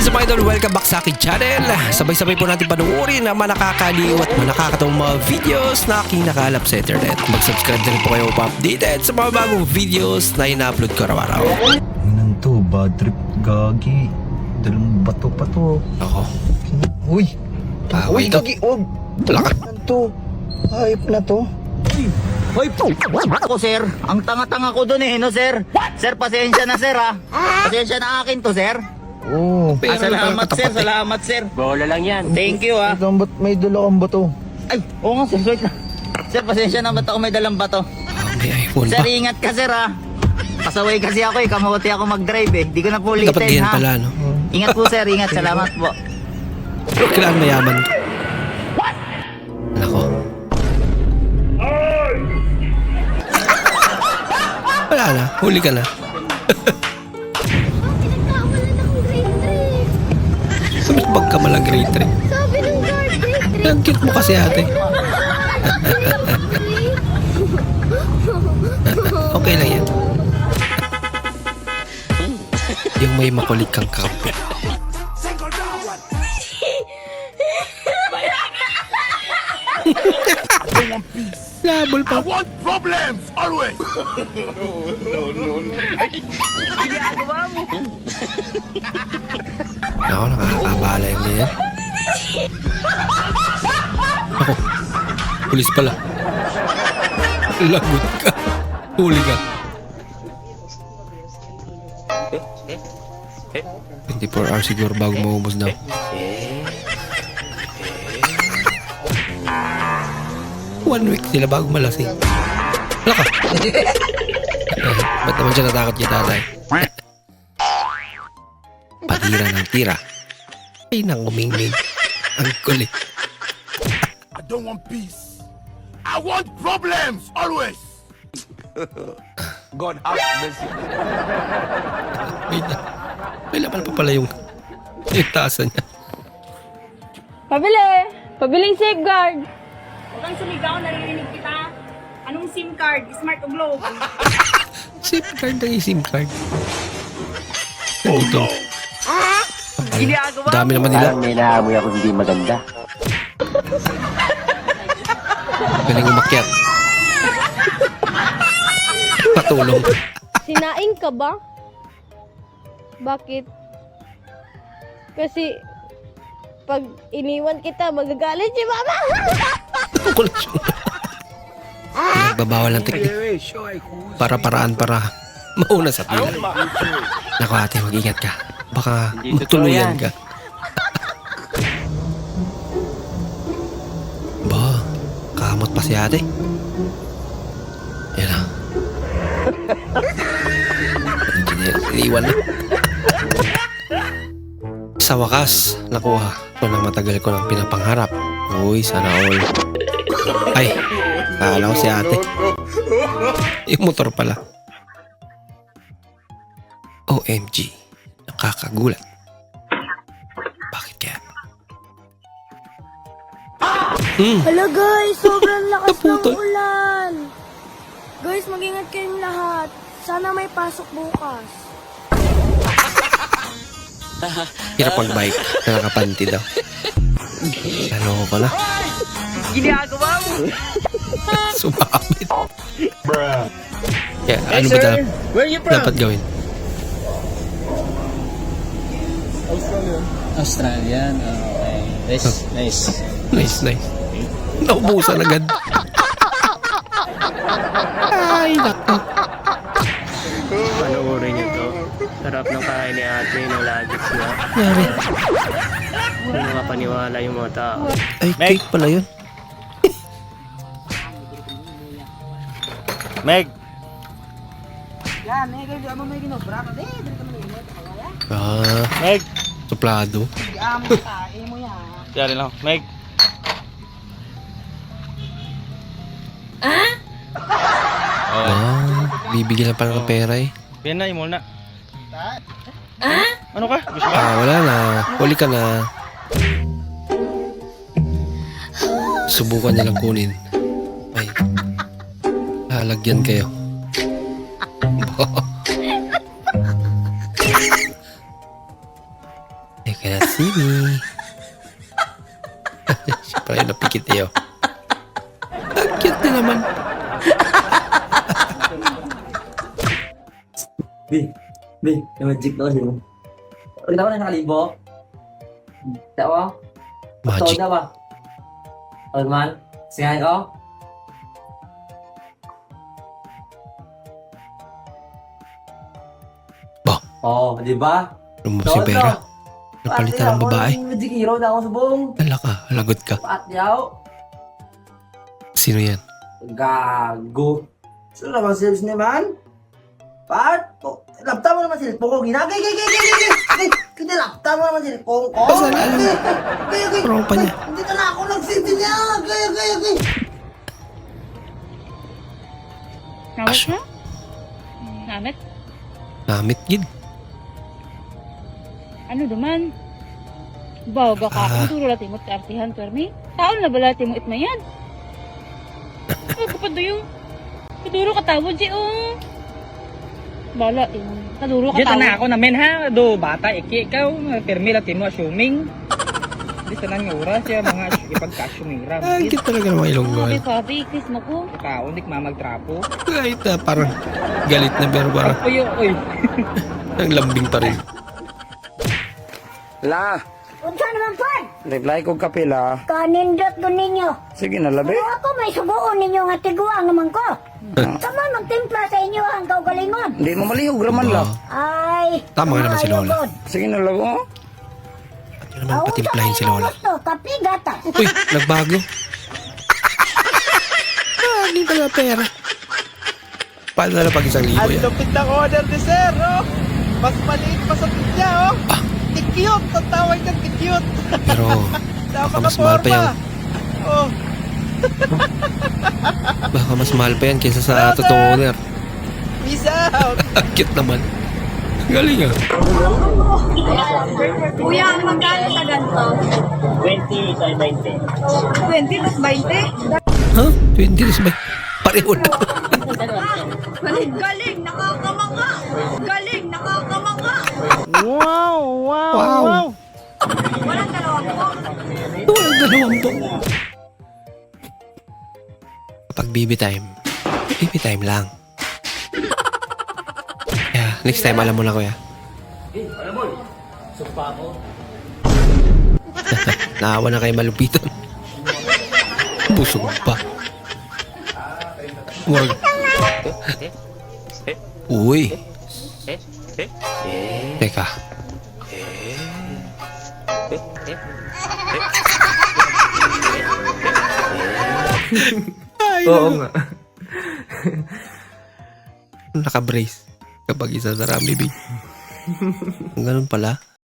Up mga idol? Welcome back sa aking channel. Sabay-sabay po natin panuorin ang mga nakakaliw at mga nakakatawang mga videos na aking nakalap sa internet. Mag-subscribe na rin po kayo pa-updated sa mga bagong videos na ina-upload ko araw-araw. Ano to? Bad trip gagi. Dalawang bato pa to. Ako. Uy! Away Uy, gagi! Huwag! Wala ka. Ano to? Hype na to. Hoy, ako sir. Ang tanga-tanga ko dun eh, no sir? Sir, pasensya na sir ha. Pasensya na akin to sir. Oo. Pero Ah, salamat sir, eh. salamat sir. Bola lang yan. Thank you ha. May, gambat, may dala kang bato. Ay, oo nga sir, wait lang. Sir, pasensya na ba't ako may dalang bato? Ah, may iPhone Sir, pa. ingat ka sir ha. Pasaway kasi ako eh, kamuti ako mag-drive eh. Di ko na po ulitin Dapat ganyan ha. pala, no? Ingat po sir, ingat. Salamat po. Kailangan mayaman. Nako. Wala na. Huli ka na. ka malang grade 3. Sabi ng guard, grade 3. Ang cute mo kasi ate. Okay lang yan. Yung may makulit kang kape. Labol pa. want problems always. Ako, nakakabala yung ganyan. Ako, pulis pala. Lagot ka. Huli ka. 24 hours siguro bago maubos daw. One week sila bago malasing. Wala ka. Ba't naman siya natakot kay tatay? Patira ng tira. Ay nang umingming. Ang kulit. I don't want peace. I want problems always. God have mercy. Wait na. May laman pa pala yung tasa niya. Pabili! Pabiling safeguard! Huwag kang sumigaw, naririnig kita. Anong SIM card? Smart o Globe? SIM card na yung SIM card. Ganito. Ginagawa Dami naman nila. May naamoy ako hindi maganda. Galing umakyat. Patulong. Sinaing ka ba? Bakit? Kasi pag iniwan kita, magagalit si mama. Kulit siya. Nagbabawal ng teknik. Para-paraan para mauna sa pila. Naku ate, mag-ingat ka. Baka magtuluyan ka. ba, kamot pa si ate. Yan na. Iniwan na. Sa wakas, nakuha ko na matagal ko ng pinapangarap. Uy, sana all. Ay, kala ko si ate. Yung motor pala. OMG. Nakakagulat. Bakit kaya? Hmm, Hala guys, sobrang lakas ng Naputol. ulan. Guys, mag-ingat kayong lahat. Sana may pasok bukas. hirap mag-bike na nakapanti daw. Ano ko pala? Ginagawa mo. Sumabit. Kaya, ano ba dapat, Where you from? dapat gawin? Australian. ah, Okay. Nice, nice. Nice, nice. Naubusan agad. Ay, nako. Panoorin niyo to. Sarap ng kain ni ate ng lagits niya. Nangyari. Hindi makapaniwala yung mga tao. Ay, cake pala yun. Meg, Ah, Meg. Suplado. Yari lang. Meg. Ah, bibigyan na pala ng pera eh. Yan na, imol na. Ano ka? Gusto ka? Ah, wala na. Huli ka na. Subukan nilang kunin. Ay. Lalagyan kayo. Me. Siya pala yung napikit niyo. Ang cute na naman. Bi, Bi, magic na kasi mo. Kita ko na nakalibo. Tawa? Magic. Toda ba? Toda man? Singahan ko? Ba? Oo, oh, di ba? Lumabas si Vera. Napalitan ng babae. Hero na ako sa buong. Ala ka, lagot ka. Paat yaw. Sino yan? Gago. Sino naman sales ni man? Paat? Oh, lapta mo naman silpong ko. Ginagay, gay, gay, gay, gay, gay. Kinilapta mo naman silpong ko. Basta na, alam. Gay, gay. Parang pa niya. Hindi ka na ako nagsinti niya. Gay, gay, gay. Asya. na? Namit? Namit gid. Ano naman? Baga ka, Ah. kung turo natin mo at artihan, Permi. Taon na ba natin mo itmayan? Ay, kapag yung Kaduro ka tawad si oh. Bala, yung kaduro ka Dito tawad. na ako namin ha. Do, bata, iki ikaw. Permi latin mo assuming. Di sa nga oras siya mga ipagka-assumira. Ang cute talaga ng mga ilonggo. Sabi, sabi, kiss mo ko. Kaon, di mamagtrapo. Kahit na parang galit na pero parang Uy, uy. ang lambing pa rin. La, Unsa naman pa? reply ko kapila. Kanindot ko ninyo. Sige na, labi. Pero ako may subuon ninyo nga tiguan naman ko. Tama magtimpla sa inyo ang kaugalingon. Hindi mo malihog raman la. Ay, Tama nga naman si Lola. Sige na, labo. Ano naman patimplahin si Lola. Kapi gata. Uy, nagbago. Ah, hindi pala pera. Paano na lang pag isang libo yan? lupit ng order ni Sir, oh. Mas maliit pa sa niya, oh. Ah. Tikyot, tatawag ka tikyot. Pero, baka mas mahal pa yan. Oh. Baka mas mahal pa yan kaysa sa totoong owner. Peace out. Ang cute naman. Galing ah. Kuya, magkano sa ganito? 20 sa 20. 20 plus 20? Ha? 20 na sabay. Pareho na. Galing, galing, nakakamanga. Wow, wow, Wow. Walang dalawang po. Walang dalawang po. Kapag baby time, baby time lang. Yeah, next time alam mo na kuya. Sumpa ako. Naawa na kay malupitan. Busog pa. Wag. Uy. Teka. Oo nga. Naka-brace kapag isa sa rami, big. Ganun pala.